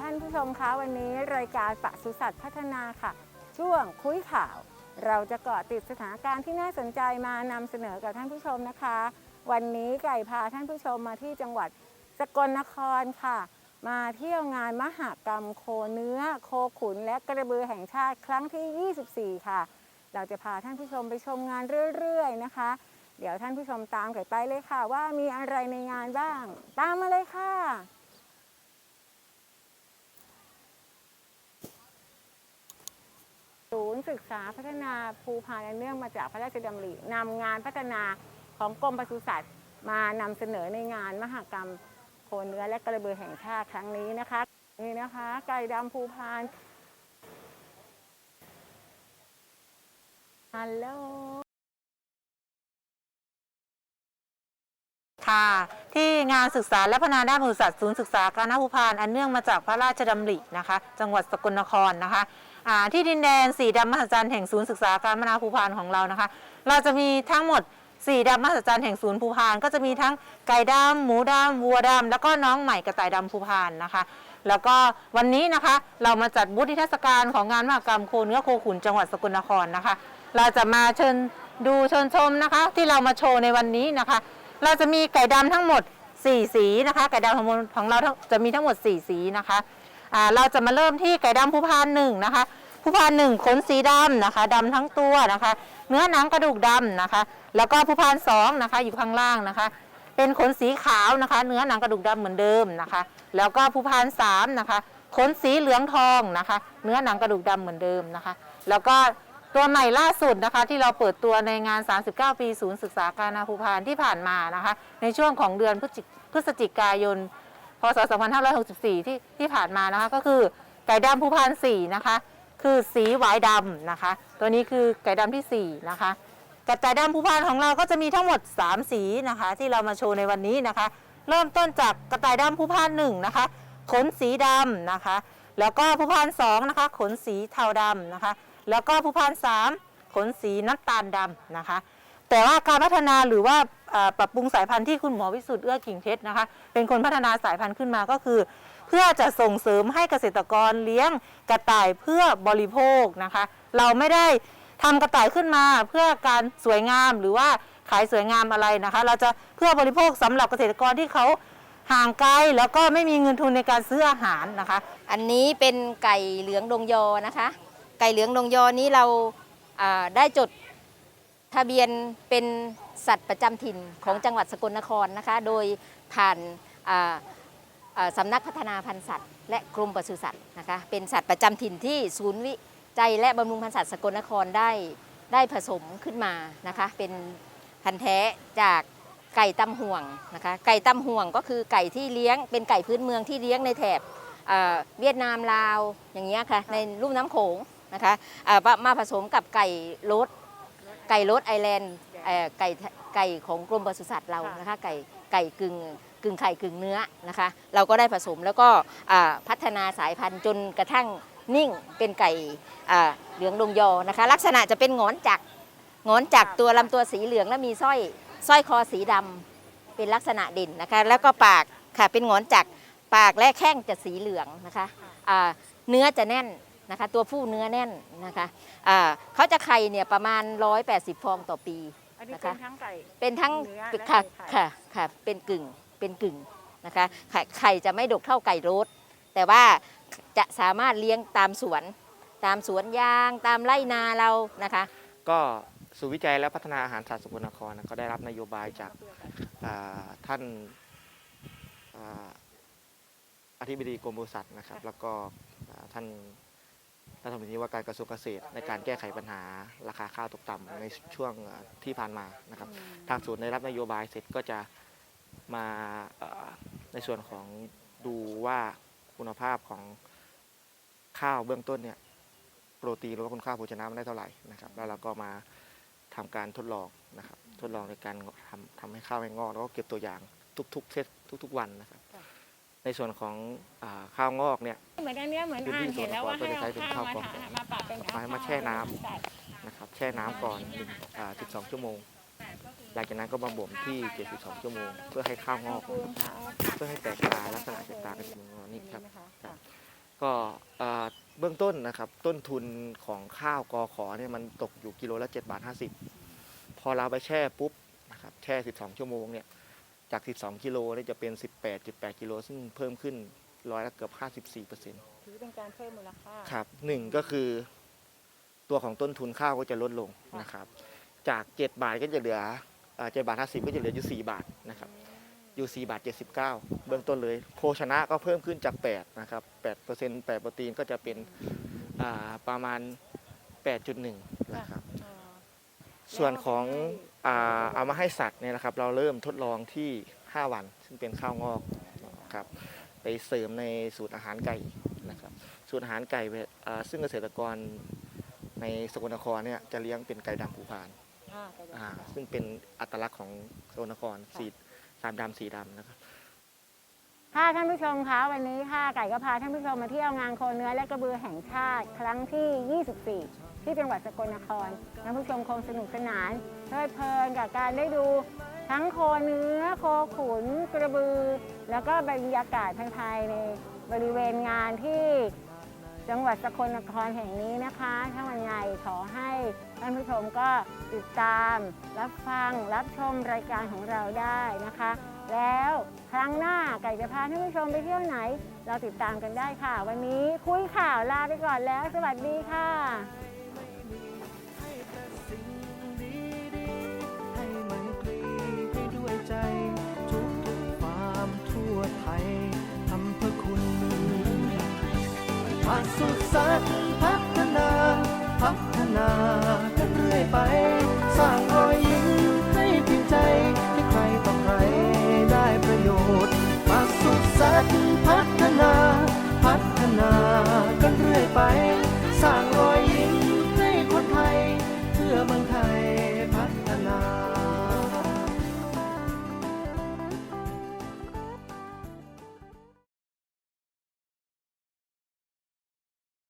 ท่านผู้ชมคะวันนี้รายการปศุสัตว์พัฒนาค่ะ ช่วงคุยข่าว เราจะเกาะติดสถานการณ์ที่น่าสนใจมานำเสนอกับท่านผู้ชมนะคะ วันนี้ไก่พาท่านผู้ชมมาที่จังหวัดสกลนครค่ะ มาเที่ยวงานมหกรรมโคเนื้อ โคขุน และกระบือแห่งชาติครั้งที่ 24 ค่ะ เราจะพาท่านผู้ชมไปชมงานเรื่อยๆนะคะ เดี๋ยวท่านผู้ชมตามไก่ไปเลยค่ะ ว่ามีอะไรในงานบ้าง ตามมาเลยค่ะ ศูนย์ศึกษาพัฒนาภูพานอันเนื่องมาจากพระราชดำรินำงานพัฒนาของกรมปศุสัตว์ มานำเสนอในงานมหกรรมโคเนื้อและกระเบือแห่งชาติครั้งนี้นะคะ นี่นะคะ ไก่ดำภูพานฮัลโหลค่ะที่งานศึกษาและพัฒนาด้านปศุสัตว์ศูนย์ศึกษาการนภูพาน อันเนื่องมาจากพระราชดำรินะคะ จังหวัดสกลนครนะคะ อ่าที่ดินแดนสีดำมหัศจรรย์แห่งศูนย์ศึกษาการพัฒนาภูพานของเรานะคะ เราจะมีทั้งหมดสีดำมหัศจรรย์แห่งศูนย์ภูพาน ก็จะมีทั้งไก่ดำหมูดำวัวดำแล้วก็น้องใหม่กระต่ายดำภูพานนะคะ แล้วก็วันนี้นะคะเรามาจัดบูธนิทรรศการของงานมหกรรมโคเนื้อโคขุนจังหวัดสกลนครนะคะ เราจะมาเชิญดูเชิญชมนะคะ ที่เรามาโชว์ในวันนี้นะคะ เราจะมีไก่ดำทั้งหมด 4 สีนะคะ ไก่ดำของเราจะมีทั้งหมด 4 สีนะคะ อ่าเราจะมาเริ่มที่ไก่ดำภูพานหนึ่งนะคะภูพานหนึ่งขนสีดำนะคะดำทั้งตัวนะคะ เนื้อหนังกระดูกดำนะคะ แล้วก็ภูพานสองนะคะอยู่ข้างล่างนะคะ เป็นขนสีขาวนะคะ เนื้อหนังกระดูกดำเหมือนเดิมนะคะ แล้วก็ภูพานสามนะคะขนสีเหลืองทองนะคะ เนื้อหนังกระดูกดำเหมือนเดิมนะคะ แล้วก็ตัวใหม่ล่าสุดนะคะ ที่เราเปิดตัวในงาน 39 ปีศูนย์ศึกษาการนาภูพานที่ผ่านมานะคะ ในช่วงของเดือนพฤศจิกายน พศ 2564 ที่ที่ผ่านมานะคะก็คือไก่ดำภูพาน4นะคะคือสีหวายดำนะคะ ตัวนี้คือไก่ดำที่ 4 นะคะกระต่ายดำภูพานของเราก็จะมีทั้งหมด 3 สีนะคะ ที่เรามาโชว์ในวันนี้นะคะ เริ่มต้นจากกระต่ายดำภูพานหนึ่งนะคะขนสีดำนะคะ แล้วก็ภูพานสองนะคะขนสีเทาดำนะคะ แล้วก็ภูพานสามขนสีน้ำตาลดำนะคะ แต่ว่าการพัฒนาหรือว่า ปรับปรุงสายพันธุ์ที่คุณหมอวิสุทธ์เอื้อกิ่งเพชรนะคะ เป็นคนพัฒนาสายพันธุ์ขึ้นมาก็คือ เพื่อจะส่งเสริมให้เกษตรกรเลี้ยงกระต่ายเพื่อบริโภคนะคะ เราไม่ได้ทำกระต่ายขึ้นมาเพื่อการสวยงามหรือว่าขายสวยงามอะไรนะคะ เราจะเพื่อบริโภคสำหรับเกษตรกรที่เขาห่างไกลแล้วก็ไม่มีเงินทุนในการซื้ออาหารนะคะ อันนี้เป็นไก่เหลืองดงยอนะคะ ไก่เหลืองดงยอนี้เราได้จดทะเบียนเป็น สัตว์ประจำถิ่นของจังหวัดสกลนครนะคะ โดยผ่านอ่าอ่าสำนักพัฒนาพันธุ์สัตว์ และกรมปศุสัตว์นะคะ เป็นสัตว์ประจำถิ่นที่ศูนย์วิจัยและบำรุงพันธุ์สัตว์สกลนครได้ได้ผสมขึ้นมานะคะ เป็นพันธุ์แท้จากไก่ตำห่วงนะคะ ไก่ตำห่วงก็คือไก่ที่เลี้ยง เป็นไก่พื้นเมืองที่เลี้ยงในแถบเอ่อเวียดนามลาวอย่างเงี้ยค่ะ ในลุ่มน้ำโขงนะคะเอ่อมามาผสมกับไก่รสไก่รสไอแลนด์เอ่อ ไก่ไก่ของกรมปศุสัตว์เรานะคะไก่ไก่กึ่งกึ่งไข่กึ่งเนื้อนะคะ เราก็ได้ผสมแล้วก็อ่าพัฒนาสายพันธุ์จนกระทั่งนิ่งเป็นไก่อ่าเหลืองดงยอนะคะ ลักษณะจะเป็นหงอนจักรหงอนจักรตัวลำตัวสีเหลืองและมีสร้อยสร้อยคอสีดำเป็นลักษณะเด่นนะคะ แล้วก็ปากค่ะเป็นหงอนจักรปากและแข้งจะสีเหลืองนะคะอ่าเนื้อจะแน่นนะคะ ตัวผู้เนื้อแน่นนะคะอ่าเขาจะไข่เนี่ยประมาณ 180 ฟองต่อปี อันนี้นะเป็คะ นทั้งไก่ เป็นทั้งเนื้อและค่ะไข่ ค่ะค่ะเป็นกึ่งเป็นกึ่งนะคะไข่ไข่จะไม่ดกเท่าไก่โรสแต่ว่าจะสามารถเลี้ยงตามสวน ตามสวนยางตามไร่นาเรานะคะ ก็ศูนย์วิจัยและพัฒนาอาหารสัตว์สกลนครนะก็ได้รับนโยบายจากอ่าท่านอ่าอธิบดีกรมปศุสัตว์นะครับ แล้วก็อ่าท่าน รัฐมนตรีว่าการกระทรวงเกษตรในการแก้ไขปัญหาราคาข้าวตกต่ำในช่วงอ่าที่ผ่านมานะครับ ทางศูนย์ได้รับนโยบายเสร็จก็จะมาเอ่อในส่วนของดูว่าคุณภาพของข้าวเบื้องต้นเนี่ยโปรตีนหรือว่าคุณค่าโภชนะมันได้เท่าไหร่นะครับ แล้วเราก็มาทำการทดลองนะครับ ทดลองในการทำทำให้ข้าวให้งอกแล้วก็เก็บตัวอย่างทุกๆเซตทุก ๆ วันนะครับ ในส่วนของอาข้าวงอกเนี่ยเหมือนอันเนี้ยเหมือนพื้นที่อ่านเห็นแล้วว่าส่ให้วนเอาประกอบก็จะใช้เป็นข้าวข้าวมากล่องทามาปรับเป็นเอามาแช่น้ำนะครับแช่น้ำก่อนหนึ่งอ่า12 ชั่วโมง หลังจากนั้นก็มาบ่มที่ 72 ชั่วโมง เพื่อให้ข้าวงอก เพื่อให้แตกตาลักษณะแตกตาเป็นมือนี่ครับครับก็อ่าเบื้องต้นนะครับต้นทุนของข้าวกอขอเนี่ยมันตกอยู่กิโลละ7บาท50 พอเราไปแช่ปุ๊บนะครับแช่ 12 ชั่วโมงเนี่ย จาก 12 กิโลเนี่ยจะเป็น 18.8 กิโล ซึ่งเพิ่มขึ้นร้อยละเกือบ 54เปอร์เซ็นต์ถือเป็นการเพิ่มมูลค่าครับหนึ่งก็คือ ตัวของต้นทุนข้าวก็จะลดลงนะครับ จาก 7 บาทก็จะเหลือเจ็ดบาทห้าสิบก็จะเหลืออยู่ 4 บาทนะครับอยู่ 4 บาท 79 เบื้องต้นเลย โภชนะก็เพิ่มขึ้นจาก 8 นะครับ8เปอร์เซ็นต์8โปรตีนก็จะเป็นอ่าประมาณ 8.1 นะครับ ส่วนของอาเอามาให้สัตว์เนี่ยนะครับ เราเริ่มทดลองที่ 5 วัน ซึ่งเป็นข้าวงอกครับไปเสริมในสูตรอาหารไก่นะครับสูตรอาหารไก่เนี่ยอ่าซึ่งเกษตรกรในสกลนครเนี่ยจะเลี้ยงเป็นไก่ดำผูพานอ่าซึ่งเป็นอัตลักษณ์ของสกลนครสีสามดำสีดำนะครับค่ะท่านผู้ชมคะวันนี้ค่ะไก่ก็พาท่านผู้ชมมาเที่ยวงานโคเนื้อและกระบือแห่งชาติครั้งที่ 24 ที่จังหวัดสกลนครท่านผู้ชมคงสนุกสนานเพลิดเพลินกับการได้ดูทั้งโคเนื้อโคขุนกระบือ แล้วก็บรรยากาศภายในบริเวณงานที่จังหวัดสกลนครแห่งนี้นะคะ ถ้าวันไงขอให้ท่านผู้ชมก็ติดตาม รับฟัง รับชมรายการของเราได้นะคะ แล้วครั้งหน้าไก่จะพาท่านผู้ชมไปเที่ยวไหน เราติดตามกันได้ค่ะ วันนี้คุยข่าวลาไปก่อนแล้ว สวัสดีค่ะ ใจ ทุกทุกฟามทั่วไทยอำเภอคุณผักสุดสัตว์พัฒนา พัฒนากันเรื่อยไป สร้างรอยยิ้มให้เพียใจให้ใครต่อใครได้ประโยชน์ผักสุดสัตว์พัฒนา พัฒนากันเรื่อยไป